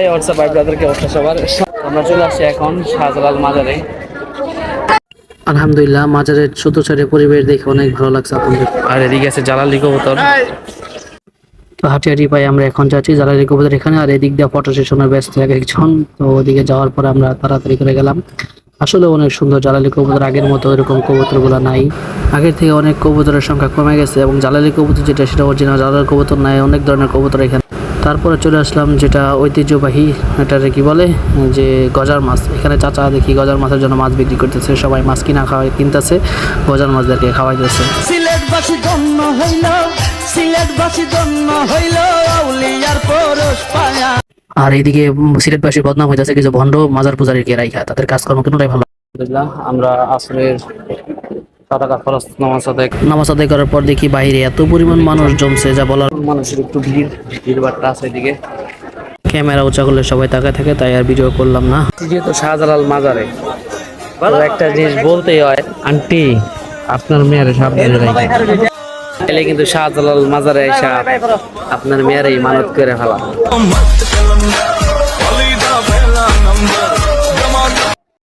এই হোয়াটসঅ্যাপ ভাই ব্রাদারকে অবস্থা সবার? আমরা চলে আসছি এখন শাহজালাল মাজারে। আলহামদুলিল্লাহ মাজারের ছোট ছোট পরিবেশ দেখে অনেক ভালো লাগছে আপনাদের আর এদিকে আছে জালালি কবুতর। তো হাঁটি হাঁটি পাই আমরা এখন যাচ্ছি জ্বালানি কবুতর এখানে আর এদিক দিয়ে ফটো সেশনে ব্যস্ত এক একজন। তো ওদিকে যাওয়ার পর আমরা তাড়াতাড়ি করে গেলাম। আসলে অনেক সুন্দর জ্বালালি কবুতর আগের মতো এরকম কবুতরগুলো নাই। আগের থেকে অনেক কবুতরের সংখ্যা কমে গেছে এবং জ্বালালি কবুতর যেটা সেটা অরিজিনাল জ্বালালি কবুতর নাই অনেক ধরনের কবুতর এখানে তারপরে চলে আসলাম যেটা ঐতিহ্যবাহী এটারে কি বলে যে গজার মাছ। এখানে চাচা দেখি গজার মাছের জন্য মাছ বিক্রি করতেছে সবাই মাছ কিনা খাওয়াই কিনতেছে গজার মাছদেরকে খাওয়াইতেছে। সিলেটবাসী ধন্য হইল সিলেটবাসী ধন্য হইল আউলিয়ার পরশ পায়া। আর এইদিকে সিলেটবাসী বদনাম হইতেছে কিছু ভণ্ড মাজার পূজারীর কে রাইখা তাদের কাজকর্ম কোনোটাই ভালো না। আমরা আসরের ফরজ নামাজ আদায় নামাজ আদায় করার পর দেখি বাইরে এত পরিমাণ মানুষ জমছে যা বলার মানুষের একটু ভিড় ভিড় বাট্টা আছে এদিকে। ক্যামেরা উঁচা করলে সবাই তাকায় থাকে তাই আর ভিডিও করলাম না। যেহেতু শাহজালাল মাজারে একটা জিনিস বলতেই হয় আন্টি আপনার মেয়ের সাবধানে এলে কিন্তু শাহজালাল মাজারে এসে আপনার মেয়ের এই মানত করে ফেলা।